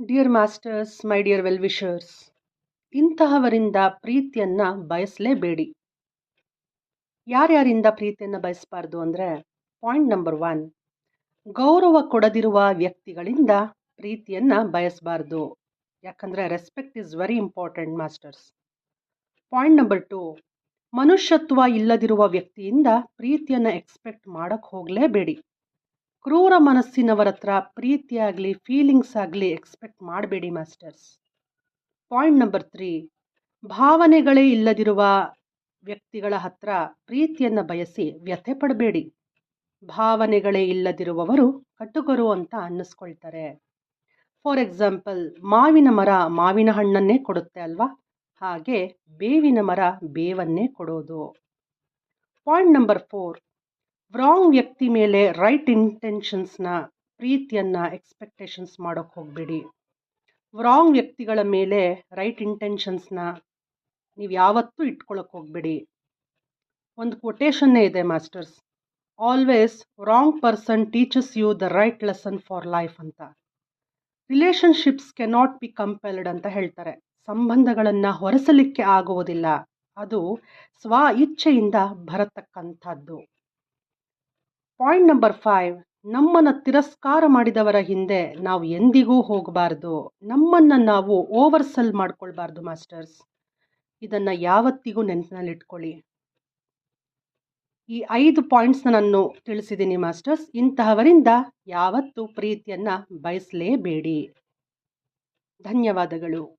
Dear masters my dear well wishers ಇಂತಹವರಿಂದ ಪ್ರೀತಿಯನ್ನು ಬಯಸಲೇಬೇಡಿ. ಯಾರ್ಯಾರಿಂದ ಪ್ರೀತಿಯನ್ನು ಬಯಸಬಾರ್ದು ಅಂದರೆ ಪಾಯಿಂಟ್ ನಂಬರ್ ಒನ್ ಗೌರವ ಕೊಡದಿರುವ ವ್ಯಕ್ತಿಗಳಿಂದ ಪ್ರೀತಿಯನ್ನು ಬಯಸಬಾರ್ದು. ಯಾಕಂದರೆ respect is very important masters point number two ಮನುಷ್ಯತ್ವ ಇಲ್ಲದಿರುವ ವ್ಯಕ್ತಿಯಿಂದ ಪ್ರೀತಿಯನ್ನು ಎಕ್ಸ್ಪೆಕ್ಟ್ ಮಾಡೋಕ್ಕೆ ಹೋಗಲೇಬೇಡಿ. ಕ್ರೂರ ಮನಸ್ಸಿನವರ ಹತ್ರ ಪ್ರೀತಿಯಾಗಲಿ ಫೀಲಿಂಗ್ಸ್ ಆಗಲಿ ಎಕ್ಸ್ಪೆಕ್ಟ್ ಮಾಡಬೇಡಿ ಮಾಸ್ಟರ್ಸ್ ಪಾಯಿಂಟ್ ನಂಬರ್ ತ್ರೀ ಭಾವನೆಗಳೇ ಇಲ್ಲದಿರುವ ವ್ಯಕ್ತಿಗಳ ಹತ್ರ ಪ್ರೀತಿಯನ್ನು ಬಯಸಿ ವ್ಯಥೆ ಪಡಬೇಡಿ. ಭಾವನೆಗಳೇ ಇಲ್ಲದಿರುವವರು ಕಟ್ಟುಗರು ಅಂತ ಅನ್ನಿಸ್ಕೊಳ್ತಾರೆ. ಫಾರ್ ಎಕ್ಸಾಂಪಲ್ ಮಾವಿನ ಮರ ಮಾವಿನ ಹಣ್ಣನ್ನೇ ಕೊಡುತ್ತೆ ಅಲ್ವಾ? ಹಾಗೆ ಬೇವಿನ ಮರ ಬೇವನ್ನೇ ಕೊಡೋದು. ಪಾಯಿಂಟ್ ನಂಬರ್ ಫೋರ್ ರಾಂಗ್ ವ್ಯಕ್ತಿ ಮೇಲೆ ರೈಟ್ ಇಂಟೆನ್ಷನ್ಸ್ನ ಪ್ರೀತಿಯನ್ನು ಎಕ್ಸ್ಪೆಕ್ಟೇಷನ್ಸ್ ಮಾಡೋಕ್ಕೆ ಹೋಗಬೇಡಿ. ರಾಂಗ್ ವ್ಯಕ್ತಿಗಳ ಮೇಲೆ ರೈಟ್ ಇಂಟೆನ್ಷನ್ಸ್ನ ನೀವು ಯಾವತ್ತೂ ಇಟ್ಕೊಳ್ಳೋಕೆ ಹೋಗಬೇಡಿ. ಒಂದು ಕೊಟೇಶನ್ನೇ ಇದೆ masters always wrong person teaches you the right lesson for life ಅಂತ. ರಿಲೇಷನ್ಶಿಪ್ಸ್ ಕೆನಾಟ್ ಬಿ ಕಂಪೆಲ್ಡ್ ಅಂತ ಹೇಳ್ತಾರೆ. ಸಂಬಂಧಗಳನ್ನು ಹೊರಸಲಿಕ್ಕೆ ಆಗುವುದಿಲ್ಲ. ಅದು ಸ್ವ ಇಚ್ಛೆಯಿಂದ ಬರತಕ್ಕಂಥದ್ದು. ಪಾಯಿಂಟ್ ನಂಬರ್ ಫೈವ್ ನಮ್ಮನ್ನು ತಿರಸ್ಕಾರ ಮಾಡಿದವರ ಹಿಂದೆ ನಾವು ಎಂದಿಗೂ ಹೋಗಬಾರ್ದು. ನಮ್ಮನ್ನು ನಾವು ಓವರ್ ಸೆಲ್ ಮಾಡ್ಕೊಳ್ಬಾರ್ದು ಮಾಸ್ಟರ್ಸ್ ಇದನ್ನು ಯಾವತ್ತಿಗೂ ನೆನಪಿನಲ್ಲಿಟ್ಕೊಳ್ಳಿ. ಈ ಐದು ಪಾಯಿಂಟ್ಸ್ನ ನಾನು ತಿಳಿಸಿದ್ದೀನಿ ಮಾಸ್ಟರ್ಸ್ ಇಂತಹವರಿಂದ ಯಾವತ್ತೂ ಪ್ರೀತಿಯನ್ನು ಬಯಸಲೇಬೇಡಿ. ಧನ್ಯವಾದಗಳು.